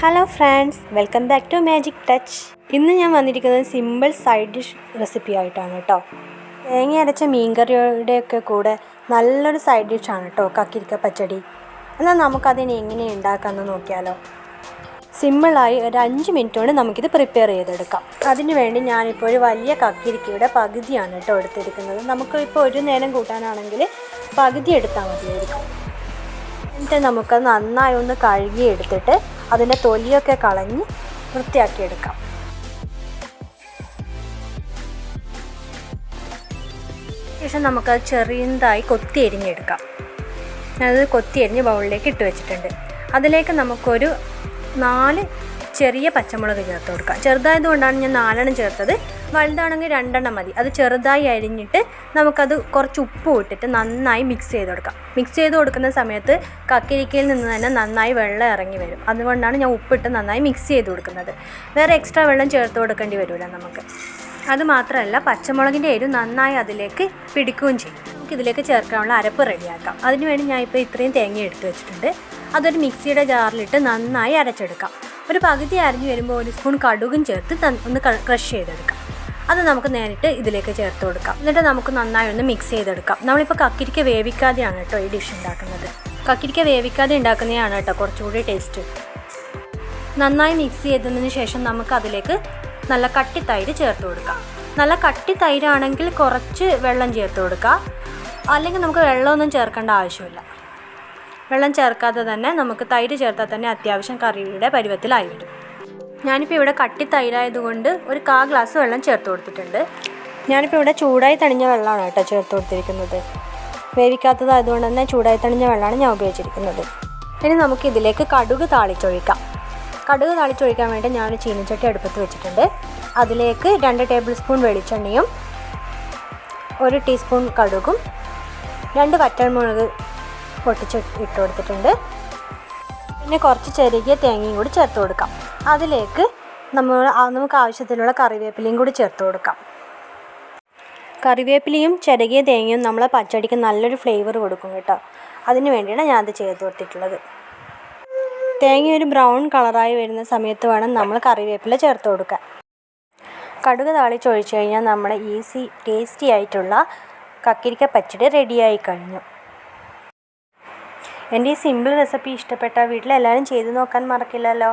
Hello friends welcome back to magic touch ഇന്ന് ഞാൻ വന്നിരിക്കുന്നത് സിമ്പിൾ സൈഡ് ഡിഷ് റെസിപ്പി ആയിട്ടാണ് കേട്ടോ തേങ്ങ അരച്ച മീൻകറിയുടെയൊക്കെ കൂടെ നല്ലൊരു സൈഡ് ഡിഷാണ് കേട്ടോ കക്കിരിക്ക പച്ചടി. എന്നാൽ നമുക്കതിനെ എങ്ങനെ ഉണ്ടാക്കാമെന്ന് നോക്കിയാലോ. സിമ്പിളായി ഒരു അഞ്ച് മിനിറ്റ് കൊണ്ട് നമുക്കിത് പ്രിപ്പയർ ചെയ്തെടുക്കാം. അതിന് വേണ്ടി ഞാനിപ്പോൾ ഒരു വലിയ കക്കിരിക്കയുടെ പകുതിയാണ് കേട്ടോ എടുത്തിരിക്കുന്നത്. നമുക്ക് ഇപ്പോൾ ഒരു നേരം കൂട്ടാനാണെങ്കിൽ പകുതി എടുത്താൽ മതിയായിരിക്കും. എന്നിട്ട് നമുക്ക് നന്നായി ഒന്ന് കഴുകി എടുത്തിട്ട് അതിന്റെ തൊലിയൊക്കെ കളഞ്ഞ് വൃത്തിയാക്കി എടുക്കാം ശേഷം നമുക്കത് ചെറിയതായി കൊത്തി എരിഞ്ഞെടുക്കാം. ഞാനത് കൊത്തി എരിഞ്ഞ് ബൗളിലേക്ക് ഇട്ട് വെച്ചിട്ടുണ്ട്. അതിലേക്ക് നമുക്കൊരു നാല് ചെറിയ പച്ചമുളക് ചേർത്ത് കൊടുക്കാം. ചെറുതായതുകൊണ്ടാണ് ഞാൻ നാലെണ്ണം ചേർത്തത്. വലുതാണെങ്കിൽ രണ്ടെണ്ണം മതി. അത് ചെറുതായി അരിഞ്ഞിട്ട് നമുക്കത് കുറച്ച് ഉപ്പ് ഇട്ടിട്ട് നന്നായി മിക്സ് ചെയ്ത് കൊടുക്കാം. മിക്സ് ചെയ്ത് കൊടുക്കുന്ന സമയത്ത് കക്കിരിക്കയിൽ നിന്ന് തന്നെ നന്നായി വെള്ളം ഇറങ്ങി വരും. അതുകൊണ്ടാണ് ഞാൻ ഉപ്പിട്ട് നന്നായി മിക്സ് ചെയ്ത് കൊടുക്കുന്നത്. വേറെ എക്സ്ട്രാ വെള്ളം ചേർത്ത് കൊടുക്കേണ്ടി വരില്ല നമുക്ക്. അതുമാത്രമല്ല പച്ചമുളകിന്റെ എരിവ് നന്നായി അതിലേക്ക് പിടിക്കുകയും ചെയ്യും. നമുക്ക് ഇതിലേക്ക് ചേർക്കാനുള്ള അരപ്പ് റെഡിയാക്കാം. അതിനുവേണ്ടി ഞാൻ ഇപ്പോൾ ഇത്രയും തേങ്ങ എടുത്ത് വെച്ചിട്ടുണ്ട്. അതൊരു മിക്സിയുടെ ജാറിലിട്ട് നന്നായി അരച്ചെടുക്കാം. ഒരു പകുതി അരഞ്ഞു വരുമ്പോൾ ഒരു സ്പൂൺ കടുകും ചേർത്ത് ഒന്ന് ക്രഷ് ചെയ്തെടുക്കാം. അത് നമുക്ക് നേരിട്ട് ഇതിലേക്ക് ചേർത്ത് കൊടുക്കാം. എന്നിട്ട് നമുക്ക് നന്നായി ഒന്ന് മിക്സ് ചെയ്തെടുക്കാം. നമ്മളിപ്പോൾ കക്കിരിക്ക വേവിക്കാതെയാണ് കേട്ടോ ഈ ഡിഷ് ഉണ്ടാക്കുന്നത്. കക്കിരിക്ക വേവിക്കാതെ ഉണ്ടാക്കുന്നതാണ് കേട്ടോ കുറച്ചുകൂടി ടേസ്റ്റ് നന്നായി മിക്സ് ചെയ്തതിന് ശേഷം നമുക്ക് അതിലേക്ക് നല്ല കട്ടി തൈര് ചേർത്ത് കൊടുക്കാം. നല്ല കട്ടി തൈരാണെങ്കിൽ കുറച്ച് വെള്ളം ചേർത്ത് കൊടുക്കുക അല്ലെങ്കിൽ നമുക്ക് വെള്ളമൊന്നും ചേർക്കേണ്ട ആവശ്യമില്ല. വെള്ളം ചേർക്കാതെ തന്നെ നമുക്ക് തൈര് ചേർത്താൽ തന്നെ അത്യാവശ്യം കറിയുടെ പരുവത്തിലായി വരും. ഞാനിപ്പോൾ ഇവിടെ കട്ടി തൈരായതുകൊണ്ട് ഒരു കാ ഗ്ലാസ് വെള്ളം ചേർത്ത് കൊടുത്തിട്ടുണ്ട്. ഞാനിപ്പോൾ ഇവിടെ ചൂടായി തണിഞ്ഞ വെള്ളമാണ് കേട്ടോ ചേർത്ത് കൊടുത്തിരിക്കുന്നത്. വേവിക്കാത്തതായതുകൊണ്ട് തന്നെ ചൂടായി തണിഞ്ഞ വെള്ളമാണ് ഞാൻ ഉപയോഗിച്ചിരിക്കുന്നത്. ഇനി നമുക്ക് ഇതിലേക്ക് കടുക് താളിച്ചൊഴിക്കാം. കടുക് താളിച്ചൊഴിക്കാൻ വേണ്ടി ഞാൻ ഒരു ചീനിച്ചട്ടി അടുപ്പത്ത് വെച്ചിട്ടുണ്ട്. അതിലേക്ക് രണ്ട് ടേബിൾ സ്പൂൺ വെളിച്ചെണ്ണയും ഒരു ടീസ്പൂൺ കടുകും രണ്ട് വറ്റൽമുളക് പൊട്ടിച്ച് ഇട്ട് കൊടുത്തിട്ടുണ്ട്. പിന്നെ കുറച്ച് ചെറുകിയ തേങ്ങയും കൂടി ചേർത്ത് കൊടുക്കാം. അതിലേക്ക് നമ്മൾ നമുക്ക് ആവശ്യത്തിലുള്ള കറിവേപ്പിലയും കൂടി ചേർത്ത് കൊടുക്കാം. കറിവേപ്പിലയും ചിരകിയ തേങ്ങയും നമ്മളെ പച്ചടിക്ക് നല്ലൊരു ഫ്ലേവർ കൊടുക്കും കേട്ടോ. അതിന് വേണ്ടിയാണ് ഞാൻ അത് ചേർത്ത് കൊടുത്തിട്ടുള്ളത്. തേങ്ങ ഒരു ബ്രൗൺ കളറായി വരുന്ന സമയത്ത് വേണം നമ്മൾ കറിവേപ്പില ചേർത്ത് കൊടുക്കാൻ. കടുക് താളിച്ചൊഴിച്ച് കഴിഞ്ഞാൽ നമ്മുടെ ഈസി ടേസ്റ്റി ആയിട്ടുള്ള കക്കിരിക്ക പച്ചടി റെഡിയായി കഴിഞ്ഞു. എന്റെ ഈ സിമ്പിൾ റെസിപ്പി ഇഷ്ടപ്പെട്ട വീട്ടിലെല്ലാവരും ചെയ്ത് നോക്കാൻ മറക്കില്ലല്ലോ.